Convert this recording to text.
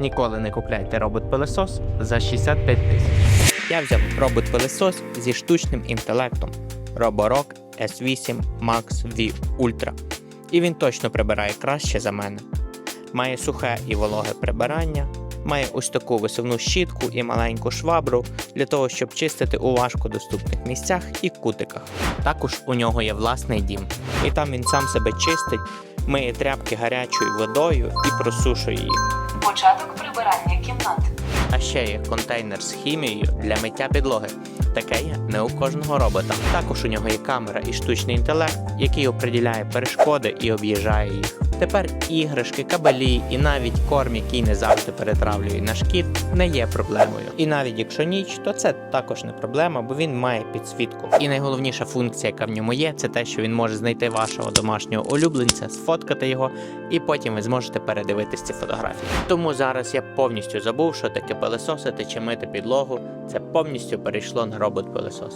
Ніколи не купляйте робот-пилесос за 65 тисяч. Я взяв робот-пилесос зі штучним інтелектом Roborock S8 Max V Ultra. І він точно прибирає краще за мене. Має сухе і вологе прибирання, має ось таку висувну щітку і маленьку швабру для того, щоб чистити у важкодоступних місцях і кутиках. Також у нього є власний дім, і там він сам себе чистить, миє тряпки гарячою водою і просушує їх. Початок прибирання кімнат. А ще є контейнер з хімією для миття підлоги. Таке є не у кожного робота. Також у нього є камера і штучний інтелект, який оприділяє перешкоди і об'їжджає їх. Тепер іграшки, кабелі і навіть корм, який не завжди перетравлює наш кіт, не є проблемою. І навіть якщо ніч, то це також не проблема, бо він має підсвітку. І найголовніша функція, яка в ньому є, це те, що він може знайти вашого домашнього улюбленця, сфоткати його, і потім ви зможете передивитись ці фотографії. Тому зараз я повністю забув, що таке пилесосити чи мити підлогу. Це повністю перейшло на робот-пилесос.